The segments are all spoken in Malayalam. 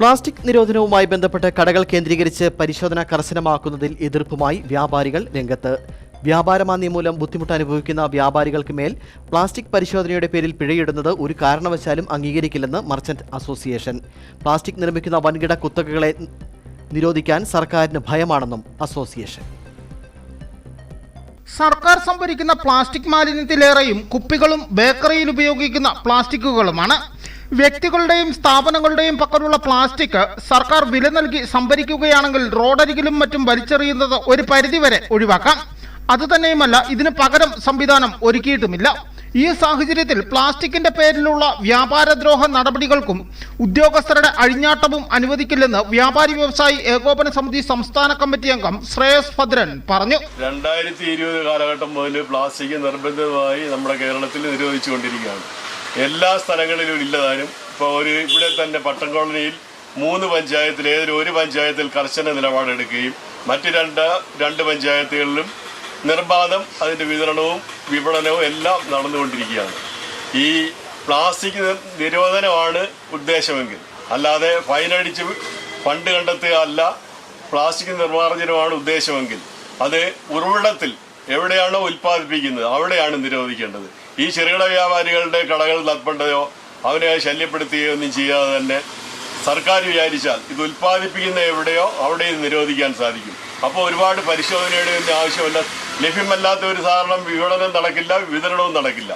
പ്ലാസ്റ്റിക് നിരോധനവുമായി ബന്ധപ്പെട്ട് കടകൾ കേന്ദ്രീകരിച്ച് പരിശോധന കർശനമാക്കുന്നതിൽ എതിർപ്പുമായി വ്യാപാരികൾ രംഗത്ത്. വ്യാപാരമാന്ദ്യം മൂലം ബുദ്ധിമുട്ട് അനുഭവിക്കുന്ന വ്യാപാരികൾക്ക് മേൽ പ്ലാസ്റ്റിക് പരിശോധനയുടെ പേരിൽ പിഴയിടുന്നത് ഒരു കാരണവശാലും അംഗീകരിക്കില്ലെന്ന് മർച്ചന്റ് അസോസിയേഷൻ. പ്ലാസ്റ്റിക് നിർമ്മിക്കുന്ന വൻകിട കുത്തകകളെ നിരോധിക്കാൻ സർക്കാരിന് ഭയമാണെന്നും അസോസിയേഷൻ. സർക്കാർ സംഭരിക്കുന്ന പ്ലാസ്റ്റിക് മാലിന്യത്തിലേറെയും കുപ്പികളും ബേക്കറിയിൽ ഉപയോഗിക്കുന്ന പ്ലാസ്റ്റിക്കുകളുമാണ് വ്യക്തികളുടെയും സ്ഥാപനങ്ങളുടെയും പക്കലുള്ള പ്ലാസ്റ്റിക് സർക്കാർ വില നൽകി സംഭരിക്കുകയാണെങ്കിൽ റോഡരികിലും മറ്റും വലിച്ചെറിയുന്നത് ഒരു പരിധിവരെ ഒഴിവാക്കാം. അതുതന്നെയുമല്ല ഇതിന് പകരം സംവിധാനം ഒരുക്കിയിട്ടുമില്ല. ഈ സാഹചര്യത്തിൽ പ്ലാസ്റ്റിക്കിന്റെ പേരിലുള്ള വ്യാപാരദ്രോഹ നടപടികൾക്കും ഉദ്യോഗസ്ഥരുടെ അഴിഞ്ഞാട്ടവും അനുവദിക്കില്ലെന്ന് വ്യാപാരി വ്യവസായി ഏകോപന സമിതി സംസ്ഥാന കമ്മിറ്റി അംഗം ശ്രേയസ് ഭദ്രൻ പറഞ്ഞു. രണ്ടായിരത്തി ഇരുപത് കാലഘട്ടം മുതൽ പ്ലാസ്റ്റിക് നിർബന്ധമായി നമ്മുടെ കേരളത്തിൽ നിരോധിച്ചുകൊണ്ടിരിക്കുകയാണ്. എല്ലാ സ്ഥലങ്ങളിലും ഇല്ലതാനും ഇപ്പോൾ ഒരു ഇവിടെ തന്നെ പട്ടം കോളനിയിൽ മൂന്ന് പഞ്ചായത്തിൽ ഏതൊരു ഒരു പഞ്ചായത്തിൽ കർശന നിലപാടെടുക്കുകയും മറ്റ് രണ്ട് രണ്ട് പഞ്ചായത്തുകളിലും നിർബാധം അതിന്റെ വിതരണവും വിപണനവും എല്ലാം നടന്നുകൊണ്ടിരിക്കുകയാണ്. ഈ പ്ലാസ്റ്റിക് നിരോധനമാണ് ഉദ്ദേശമെങ്കിൽ. അല്ലാതെ ഫൈനടിച്ച് ഫണ്ട് കണ്ടെത്തുക അല്ല പ്ലാസ്റ്റിക് നിർമ്മാർജനമാണ് ഉദ്ദേശമെങ്കിൽ. അത് ഉറവിടത്തിൽ എവിടെയാണോ ഉൽപ്പാദിപ്പിക്കുന്നത് അവിടെയാണ് നിരോധിക്കേണ്ടത്. ഈ ചെറുകിട വ്യാപാരികളുടെ കടകൾ തൽപ്പണ്ടയോ അവനെ ശല്യപ്പെടുത്തുകയോ ഒന്നും ചെയ്യാതെ തന്നെ സർക്കാർ വിചാരിച്ചാൽ ഇത് ഉൽപ്പാദിപ്പിക്കുന്ന എവിടെയോ അവിടെ നിരോധിക്കാൻ സാധിക്കും. അപ്പോൾ ഒരുപാട് പരിശോധനയുടെ ഒന്നും ആവശ്യമില്ല. ലഭ്യമല്ലാത്ത ഒരു സാധനം വിപണനം നടക്കില്ല വിതരണവും നടക്കില്ല.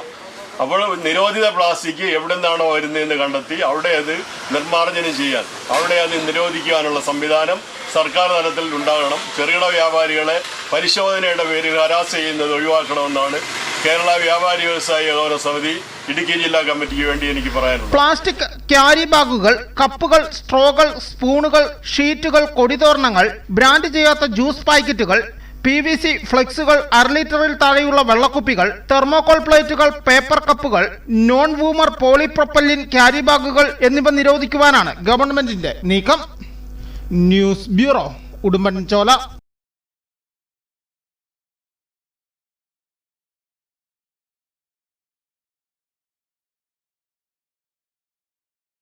അപ്പോൾ നിരോധിത പ്ലാസ്റ്റിക് എവിടെ നിന്നാണോ വരുന്നതെന്ന് കണ്ടെത്തി അവിടെ അത് നിർമ്മാർജനം ചെയ്യാൻ അവിടെ അത് നിരോധിക്കാനുള്ള സംവിധാനം സർക്കാർ തലത്തിൽ ഉണ്ടാകണം. ചെറുകിട വ്യാപാരികളെ പരിശോധനയുടെ പേരിൽ ഹരാസ് ചെയ്യുന്നത് ഒഴിവാക്കണമെന്നാണ് കേരള വ്യാപാരി വ്യവസായ ഏകോപന സമിതി ഇടുക്കി ജില്ലാ കമ്മിറ്റിക്ക് വേണ്ടി എനിക്ക് പറയാനുള്ളത്. പ്ലാസ്റ്റിക് ക്യാരി ബാഗുകൾ കപ്പുകൾ സ്ട്രോകൾ സ്പൂണുകൾ ഷീറ്റുകൾ കൊടിതോരണങ്ങൾ ബ്രാൻഡ് ചെയ്യാത്ത ജ്യൂസ് പാക്കറ്റുകൾ പി വി സി ഫ്ലെക്സുകൾ അര ലിറ്ററിൽ താഴെയുള്ള വെള്ളക്കുപ്പികൾ തെർമോകോൾ പ്ലേറ്റുകൾ പേപ്പർ കപ്പുകൾ നോൺ വൂമർ പോളിപ്രൊപ്പല്ലിൻ ക്യാരി ബാഗുകൾ എന്നിവ നിരോധിക്കുവാനാണ് ഗവൺമെന്റിന്റെ നീക്കം. News bureau Udumbanchola.